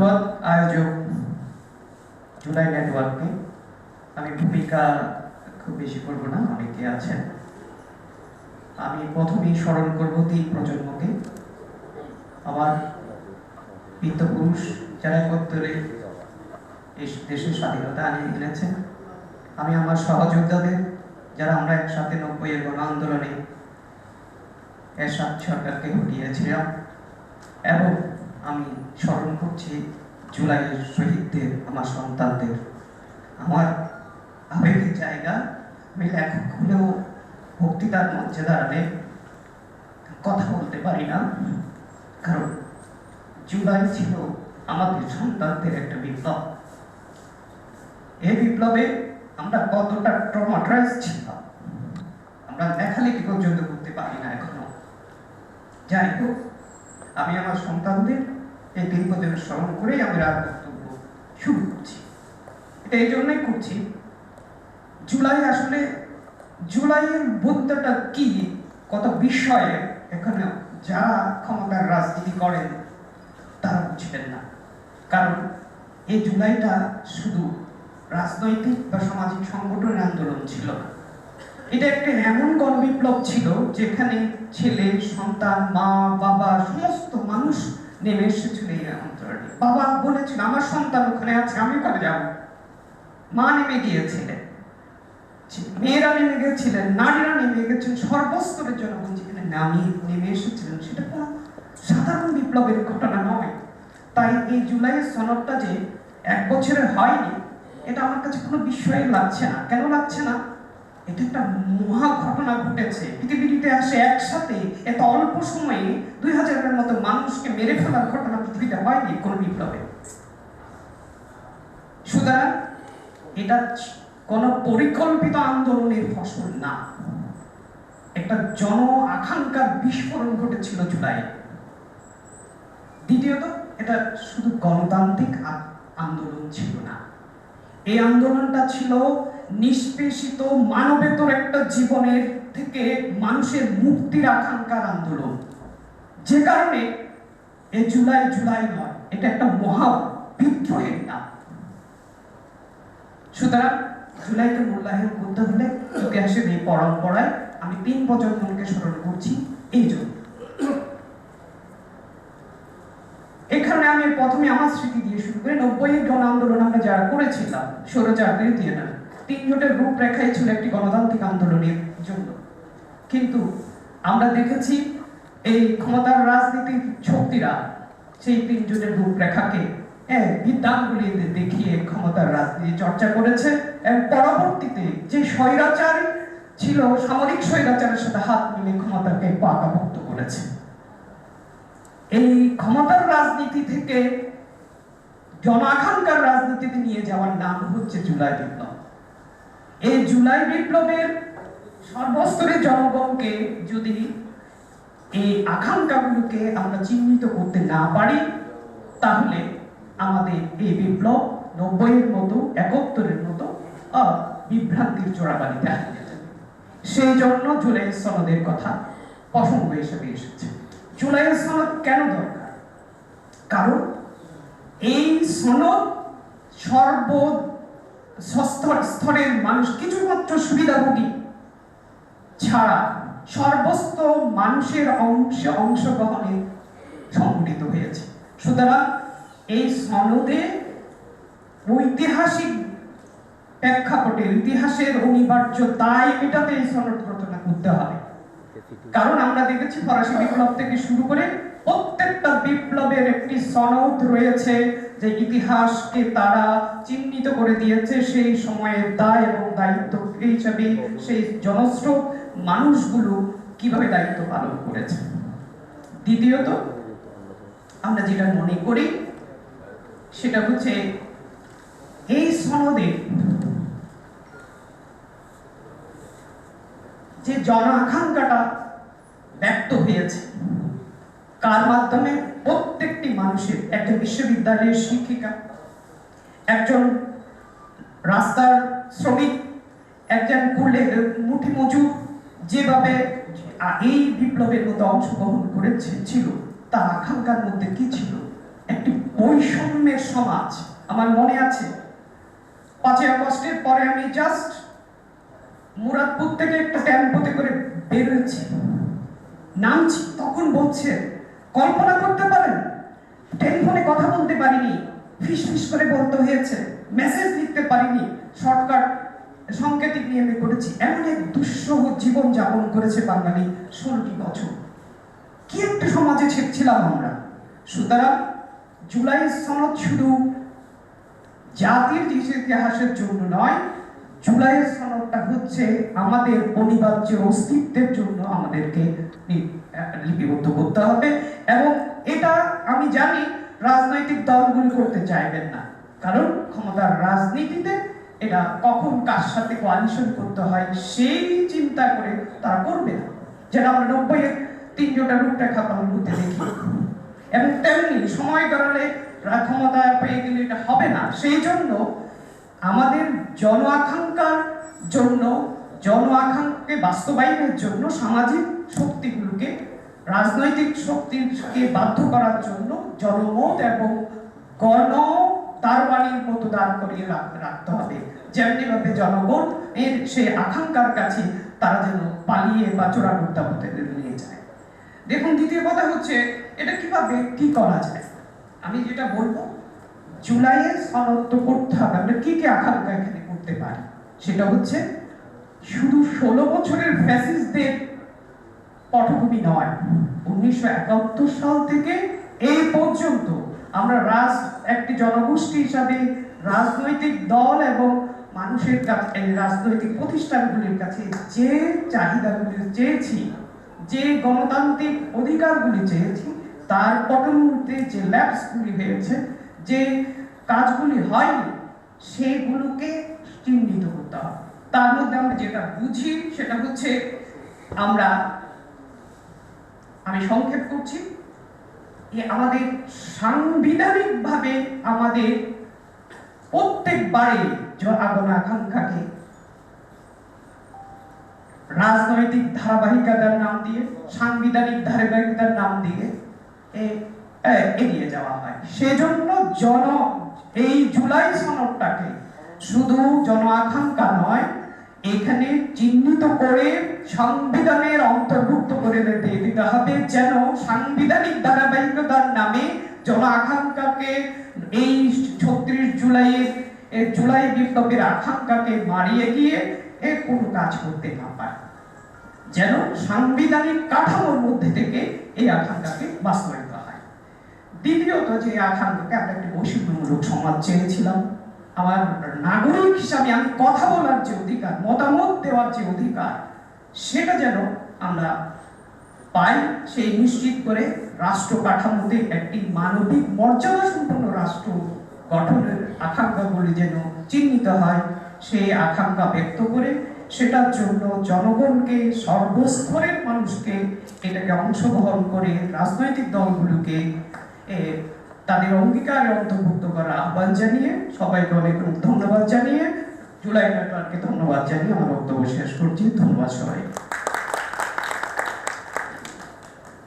ধন্যবাদ, আয়োজক জুলাই নেটওয়ার্ককে। আমি ভূমিকা খুব বেশি করব না, অনেকে আছেন। আমি প্রথমেই স্মরণ করব তিন প্রজন্মকে। আমার বিত্তপুরুষ যারা একত্তরে এই দেশের স্বাধীনতা আনিয়ে এনেছেন। আমি আমার সহযোদ্ধাদের, যারা আমরা একসাথে নব্বই এর গণ আন্দোলনে এরশাদ সরকারকে হটিয়েছিলাম। এবং আমি স্মরণ করছি জুলাইয়ের শহীদদের, আমার সন্তানদের। আমার আবেগের জায়গা, আমি লেখক হলেও বক্তৃতার মঞ্চে দাঁড়ালে কথা বলতে পারি না। কারণ জুলাই ছিল আমাদের সন্তানদের একটা বিপ্লব। এই বিপ্লবে আমরা কতটা ট্রমাটাইজ ছিলাম। আমরা লেখালেখি পর্যন্ত করতে পারি না এখনও। যাই হোক আমি আমার সন্তানদের এই পদের স্মরণ করেই আমি আর বক্তব্য শুরু করছি। এটা এই জন্যই করছি, জুলাই আসলে জুলাইয়ের বুদ্ধটা কি, কত বিষয়ে, এখানে যারা ক্ষমতার রাজনীতি করেন, তারা বুঝবেন না। কারণ এই জুলাইটা শুধু রাজনৈতিক বা সামাজিক সংগঠনের আন্দোলন ছিল না। এটা একটা এমন গণবিপ্লব ছিল যেখানে ছেলে, সন্তান, মা, বাবা, সমস্ত মানুষ নেমে এসেছিল এই আন্দোলনে বাবা বলেছিল, আমার সন্তান ওখানে আছে, আমি ওখানে যাব। মা নেমে গিয়েছিলেন। মেয়েরা নেমে গেছিলেন, নারীরা নেমে গেছেন, সর্বস্তরের জনগণ যেখানে নামি, নেমে এসেছিলেন, সেটা কোনো সাধারণ বিপ্লবের ঘটনা নয়। তাই এই জুলাইয়ের সনদটা যে এক বছরের হয়নি, এটা আমার কাছে কোনো বিষয় লাগছে না। কেন লাগছে না? এটা একটা মহা ঘটনা ঘটেছে। পৃথিবীর ইতিহাসে একসাথে এত অল্প সময়ে দুই হাজারের মতো মানুষকে মেরে ফেলার ঘটনা পৃথিবীতে হয়নি কোন বিপ্লবে। সুতরাং এটা কোন পরিকল্পিত আন্দোলনের ফসল না। একটা জন আকাঙ্ক্ষার বিস্ফোরণ ঘটেছিল জুলাই। দ্বিতীয়ত, এটা শুধু গণতান্ত্রিক আন্দোলন ছিল না। এই আন্দোলনটা ছিল নিষ্পেষিত মানবেতর একটা জীবনের থেকে মানুষের মুক্তির আকাঙ্ক্ষার আন্দোলন। যে কারণে এই জুলাই জুলাই নয়, এটা একটা মহা বিদ্রোহের নাম। সুতরাং জুলাইকে মূল্যায়ন করতে হলে ইতিহাসের এই পরম্পরায় আমি তিন প্রজন্মকে স্মরণ করছি, এই জন্য। এখানে আমি প্রথমে আমার স্মৃতি দিয়ে শুরু করি নব্বই গণ আন্দোলন আমরা যারা করেছিলাম সৌরচার বিরোধী না তিন জোটের রূপরেখাই ছিল একটি গণতান্ত্রিক আন্দোলনের জন্য। কিন্তু আমরা দেখেছি এই ক্ষমতার রাজনীতির শক্তিরা সেই তিন জোটের রূপরেখাকে বিদ্যাঙ্গুলি দেখিয়ে ক্ষমতার রাজনীতি চর্চা করেছে এবং পরবর্তীতে যে স্বৈরাচার ছিল, সামরিক স্বৈরাচারের সাথে হাত মিলে ক্ষমতাকে পাকাভুক্ত করেছে। এই ক্ষমতার রাজনীতি থেকে জনাকাঙ্ক্ষার রাজনীতিতে নিয়ে যাওয়ার নাম হচ্ছে জুলাই বিপ্লব। এই জুলাই বিপ্লবের সর্বস্তরের জনগণকে যদি এই আকাঙ্ক্ষাগুলোকে আমরা চিহ্নিত করতে না পারি, তাহলে আমাদের এই বিপ্লব নব্বইয়ের মতো, একাত্তরের মতো বিভ্রান্তির চোরাবালিতে হারিয়ে যাবে। সেই জন্য জুলাই সনদের কথা প্রসঙ্গ হিসেবে এসেছে। জুলাই সনদ কেন দরকার? কারণ এই সনদ সর্ব স্তরের মানুষ, কিছুমাত্র সুবিধাভোগী ছাড়া সর্বস্ত মানুষের অংশ, অংশগ্রহণে সংগঠিত হয়েছে। সুতরাং এই সনদে ঐতিহাসিক প্রেক্ষাপটে, ইতিহাসের অনিবার্য দায় মেটাতে এই সনদ রচনা করতে হবে। কারণ আমরা দেখেছি ফরাসি বিপ্লব থেকে শুরু করে প্রত্যেকটা বিপ্লবের একটি সনদ রয়েছে যে ইতিহাসকে তারা চিহ্নিত করে দিয়েছে সেই সময়ের দায় এবং দায়িত্ব হিসাবে সেই জনস্রোত মানুষগুলো কীভাবে দায়িত্ব পালন করেছে। দ্বিতীয়ত, আমরা যেটা মনে করি, সেটা হচ্ছে এই সনদে যে জন আকাঙ্ক্ষাটা ব্যক্ত হয়েছে কার মাধ্যমে? প্রত্যেকটি মানুষের। একজন বিশ্ববিদ্যালয়ের শিক্ষিকা, একজন রাস্তার শ্রমিক, একজন কুলে মুঠি মজুর, যেভাবে এই বিপ্লবের মধ্যে অংশগ্রহণ করেছে, ছিল, তার আকাঙ্ক্ষার মধ্যে কি ছিল? একটি বৈষম্যের সমাজ আমার মনে আছে। পাঁচই আগস্টের পরে আমি জাস্ট মুরাদপুর থেকে একটা টেম্পোতে করে বেরোচ্ছি নামছি, তখন বলছে কল্পনা করতে পারেন? টেলিফোনে কথা বলতে পারিনি, ফিস ফিস করে বলতে হয়েছে মেসেজ লিখতে পারিনি শর্টকাট সংকেতিক নিয়মে করেছি, এমন এক দুঃসহ জীবন যাপন করেছে বাঙালি ষোলোটি বছর। কি একটা সমাজে ছিলাম আমরা। সুতরাং জুলাই সনদ শুধু জাতির ইতিহাসের জন্য নয় জুলাই সনদটা হচ্ছে আমাদের অনিবার্য অস্তিত্বের জন্য আমাদেরকে লিপিবদ্ধ করতে হবে এবং এটা আমি জানি রাজনৈতিক দলগুলি করতে চাইবেন না। কারণ ক্ষমতার রাজনীতিতে এটা কখন কার সাথে কোয়ালিশন করতে হয় সেই চিন্তা করে তারা করবে না। যেটা আমরা নব্বই তিনজোটা রূপরেখা করতে দেখি। এবং তেমনি সময় গড়ালে ক্ষমতা পেয়ে গেলে এটা হবে না। সেই জন্য আমাদের জন আকাঙ্ক্ষার জন্য, জন আকাঙ্ক্ষাকে বাস্তবায়নের জন্য, সামাজিক শক্তিগুলোকে, রাজনৈতিক শক্তিকে বাধ্য করার জন্য জনমত এবং গণ তার বাণীর মতো দাঁড় করিয়ে রাখ- রাখতে হবে। যেমনি ভাবে জনগণ এর সেই আকাঙ্ক্ষার কাছে তারা যেন পালিয়ে বা চোরাগুপ্তা পথে নিয়ে যায়। দেখুন, দ্বিতীয় কথা হচ্ছে, এটা কীভাবে কি করা যায়? আমি যেটা বলব জুলাইয়ের সনদ করতে হবে। আমরা কি কি আকাঙ্ক্ষা এখানে করতে পারি? সেটা হচ্ছে, শুধু ষোলো বছরের ফ্যাসিস্টদের পটভূমি নয়, উনিশশো একাত্তর সাল থেকে এই পর্যন্ত আমরা রাজ, একটি জনগোষ্ঠী হিসাবে রাজনৈতিক দল এবং মানুষের কাছে রাজনৈতিক প্রতিষ্ঠানগুলির কাছে যে চাহিদাগুলি চেয়েছি, যে গণতান্ত্রিক অধিকারগুলি চেয়েছি, তার পটমূর্তে যে ল্যাবসগুলি হয়েছে যে কাজগুলি হয়নি, সেগুলোকে চিহ্নিত করতে হবে। তার মধ্যে আমরা যেটা বুঝি, সেটা হচ্ছে আমরা, আমি সংক্ষেপ করছি আমাদের সাংবিধানিকভাবে আমাদের প্রত্যেকবারে আগন আকাঙ্ক্ষাকে রাজনৈতিক ধারাবাহিকতার নাম দিয়ে, সাংবিধানিক ধারাবাহিকতার নাম দিয়ে এগিয়ে যাওয়া হয়। সেজন্য জন, এই জুলাই সনদটাকে শুধু জন আকাঙ্ক্ষা নয়, এখানে চিহ্নিত করে সংবিধানের অন্তর্ভুক্ত করে দিতে হবে যেন সাংবিধানিক ধারাবাহিকতার নামে জন আকাঙ্ক্ষাকে এই ছত্রিশ জুলাইয়ের জুলাই বিপ্লবের আকাঙ্ক্ষাকে মারিয়ে গিয়ে এ কোনো কাজ করতে না পারে। যেন সাংবিধানিক কাঠামোর মধ্যে থেকে এই আকাঙ্ক্ষাকে বাস্তবায়িত দ্বিতীয়ত যে আকাঙ্ক্ষাকে আমরা একটি বৈষম্যমূলক সমাজ চেয়েছিলাম। আমার নাগরিক হিসাবে আমি কথা বলার যে অধিকার, মতামত দেওয়ার যে অধিকার, সেটা যেন আমরা পাই, সেই নিশ্চিত করে রাষ্ট্র কাঠামোতে একটি মানবিক মর্যাদা সম্পন্ন রাষ্ট্র গঠনের আকাঙ্ক্ষাগুলি যেন চিহ্নিত হয়, সেই আকাঙ্ক্ষা ব্যক্ত করে সেটার জন্য জনগণকে সর্বস্তরের মানুষকে এটাকে অংশগ্রহণ করে রাজনৈতিক দলগুলোকে তাদের অঙ্গীকার অন্তর্ভুক্ত করার আহ্বান জানিয়ে সবাইকে অনেক ধন্যবাদ জানিয়ে জুলাই নেটওয়ার্ককে ধন্যবাদ জানিয়ে আমার বক্তব্য শেষ করছি। ধন্যবাদ সবাই